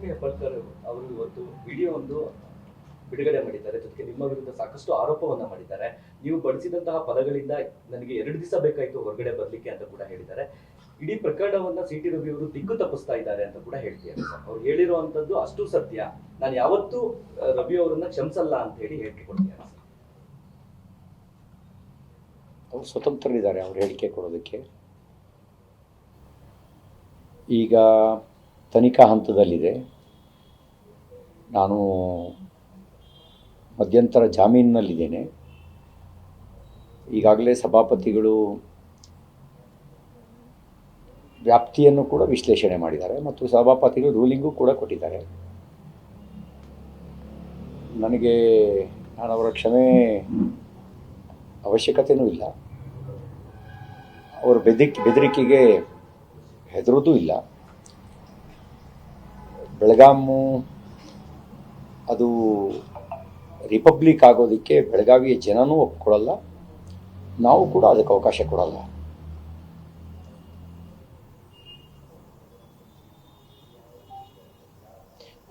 ಲಕ್ಷ್ಮೀ ಹೆಬ್ಬಾಳ್ಕರ್ ಅವರು ಇವತ್ತು ವಿಡಿಯೋ ಒಂದು ಬಿಡುಗಡೆ ಮಾಡಿದ್ದಾರೆ. ಜೊತೆಗೆ ನಿಮ್ಮ ವಿರುದ್ಧ ಸಾಕಷ್ಟು ಆರೋಪವನ್ನ ಮಾಡಿದ್ದಾರೆ. ನೀವು ಬಳಸಿದಂತಹ ಪದಗಳಿಂದ ನನಗೆ ಎರಡು ದಿವಸ ಬೇಕಾಯಿತು ಹೊರಗಡೆ ಬರಲಿಕ್ಕೆ ಅಂತ ಕೂಡ ಹೇಳಿದ್ದಾರೆ. ಇಡೀ ಪ್ರಕರಣವನ್ನ ಟಿ ರವಿ ಅವರು ದಿಕ್ಕು ತಪ್ಪಿಸ್ತಾ ಇದ್ದಾರೆ ಅಂತ ಕೂಡ ಹೇಳ್ತಿದ್ದಾರೆ ಅವ್ರು ಹೇಳಿರುವಂತದ್ದು ಅಷ್ಟು ಸತ್ಯ. ನಾನು ಯಾವತ್ತೂ ರವಿ ಅವರನ್ನ ಕ್ಷಮಿಸಲ್ಲ ಅಂತ ಹೇಳಿ ಹೇಳಿಕೆ ಅವ್ರು ಸರ್. ಅವರು ಸ್ವತಂತ್ರರಿದ್ದಾರೆ ಅವ್ರು ಹೇಳಿಕೆ ಕೊಡೋದಕ್ಕೆ. ಈಗ ತನಿಖಾ ಹಂತದಲ್ಲಿದೆ. ನಾನು ಮಧ್ಯಂತರ ಜಾಮೀನಿನಲ್ಲಿದ್ದೇನೆ. ಈಗಾಗಲೇ ಸಭಾಪತಿಗಳು ವ್ಯಾಪ್ತಿಯನ್ನು ಕೂಡ ವಿಶ್ಲೇಷಣೆ ಮಾಡಿದ್ದಾರೆ ಮತ್ತು ಸಭಾಪತಿಗಳು ರೂಲಿಂಗು ಕೂಡ ಕೊಟ್ಟಿದ್ದಾರೆ. ನನಗೆ ನಾನು ಅವರ ಕ್ಷಮೆ ಅವಶ್ಯಕತೆಯೂ ಇಲ್ಲ. ಅವರ ಬೆದರಿಕೆ ಬೆದರಿಕೆಗೆ ಹೆದರೋದೂ ಇಲ್ಲ. ಬೆಳಗಾಮು, ಅದು ರಿಪಬ್ಲಿಕ್ ಆಗೋದಕ್ಕೆ ಬೆಳಗಾವಿಯ ಜನನೂ ಒಪ್ಕೊಳ್ಳಲ್ಲ ನಾವು ಕೂಡ ಅದಕ್ಕೆ ಅವಕಾಶ ಕೊಡಲ್ಲ.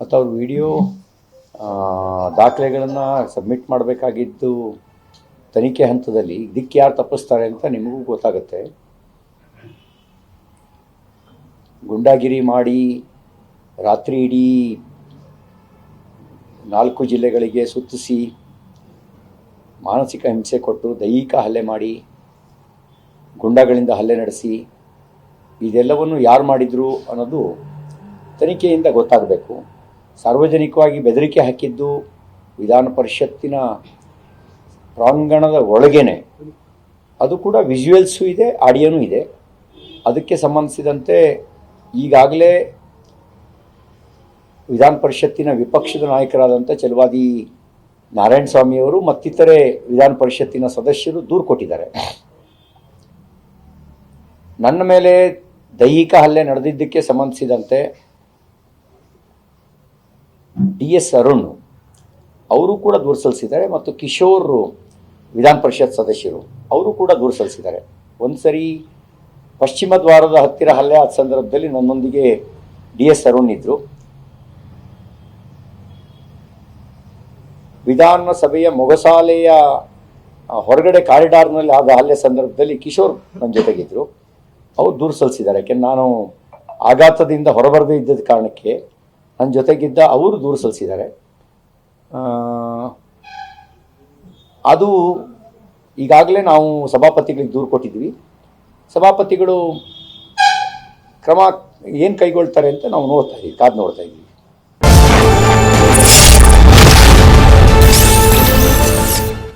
ಮತ್ತು ಅವ್ರ ವಿಡಿಯೋ ದಾಖಲೆಗಳನ್ನು ಸಬ್ಮಿಟ್ ಮಾಡಬೇಕಾಗಿದ್ದು ತನಿಖೆ ಹಂತದಲ್ಲಿ, ಇದಕ್ಕೆ ಯಾರು ತಪ್ಪಿಸ್ತಾರೆ ಅಂತ ನಿಮಗೂ ಗೊತ್ತಾಗುತ್ತೆ. ಗುಂಡಾಗಿರಿ ಮಾಡಿ ರಾತ್ರಿ ಇಡೀ ನಾಲ್ಕು ಜಿಲ್ಲೆಗಳಿಗೆ ಸುತ್ತಿಸಿ ಮಾನಸಿಕ ಹಿಂಸೆ ಕೊಟ್ಟು ದೈಹಿಕ ಹಲ್ಲೆ ಮಾಡಿ ಗುಂಡಗಳಿಂದ ಹಲ್ಲೆ ನಡೆಸಿ ಇದೆಲ್ಲವನ್ನು ಯಾರು ಮಾಡಿದರು ಅನ್ನೋದು ತನಿಖೆಯಿಂದ ಗೊತ್ತಾಗಬೇಕು. ಸಾರ್ವಜನಿಕವಾಗಿ ಬೆದರಿಕೆ ಹಾಕಿದ್ದು ವಿಧಾನ ಪರಿಷತ್ತಿನ ಪ್ರಾಂಗಣದ ಒಳಗೇನೆ. ಅದು ಕೂಡ ವಿಜುವಲ್ಸು ಇದೆ ಆಡಿಯೋನೂ ಇದೆ. ಅದಕ್ಕೆ ಸಂಬಂಧಿಸಿದಂತೆ ಈಗಾಗಲೇ ವಿಧಾನ ಪರಿಷತ್ತಿನ ವಿಪಕ್ಷದ ನಾಯಕರಾದಂಥ ಚಲವಾದಿ ನಾರಾಯಣ ಸ್ವಾಮಿಯವರು ಮತ್ತಿತರೆ ವಿಧಾನ ಪರಿಷತ್ತಿನ ಸದಸ್ಯರು ದೂರು ಕೊಟ್ಟಿದ್ದಾರೆ. ನನ್ನ ಮೇಲೆ ದೈಹಿಕ ಹಲ್ಲೆ ನಡೆದಿದ್ದಕ್ಕೆ ಸಂಬಂಧಿಸಿದಂತೆ ಡಿ ಎಸ್ ಅರುಣ್ ಅವರು ಕೂಡ ದೂರು ಸಲ್ಲಿಸಿದ್ದಾರೆ ಮತ್ತು ಕಿಶೋರ್ ವಿಧಾನ ಪರಿಷತ್ ಸದಸ್ಯರು ಅವರು ಕೂಡ ದೂರು ಸಲ್ಲಿಸಿದ್ದಾರೆ. ಒಂದು ಸರಿ ಪಶ್ಚಿಮ ದ್ವಾರದ ಹತ್ತಿರ ಹಲ್ಲೆ ಆದ ಸಂದರ್ಭದಲ್ಲಿ ನನ್ನೊಂದಿಗೆ ಡಿ ಎಸ್ ಅರುಣ್ ಇದ್ದರು ವಿಧಾನಸಭೆಯ ಮೊಗಸಾಲೆಯ ಹೊರಗಡೆ ಕಾರಿಡಾರ್ನಲ್ಲಿ ಆದ ಹಲ್ಲೆ ಸಂದರ್ಭದಲ್ಲಿ ಕಿಶೋರ್ ನನ್ನ ಜೊತೆಗಿದ್ದರು ಅವ್ರು ದೂರು ಸಲ್ಲಿಸಿದ್ದಾರೆ ಯಾಕೆಂದ್ರೆ ನಾನು ಆಘಾತದಿಂದ ಹೊರಬರದೇ ಇದ್ದದ ಕಾರಣಕ್ಕೆ ನನ್ನ ಜೊತೆಗಿದ್ದ ಅವರು ದೂರು ಸಲ್ಲಿಸಿದ್ದಾರೆ ಅದು ಈಗಾಗಲೇ ನಾವು ಸಭಾಪತಿಗಳಿಗೆ ದೂರು ಕೊಟ್ಟಿದ್ವಿ ಸಭಾಪತಿಗಳು ಕ್ರಮ ಏನು ಕೈಗೊಳ್ತಾರೆ ಅಂತ ನಾವು ನೋಡ್ತಾ ಇದ್ದೀವಿ ಕಾದು ನೋಡ್ತಾ ಇದ್ದೀವಿ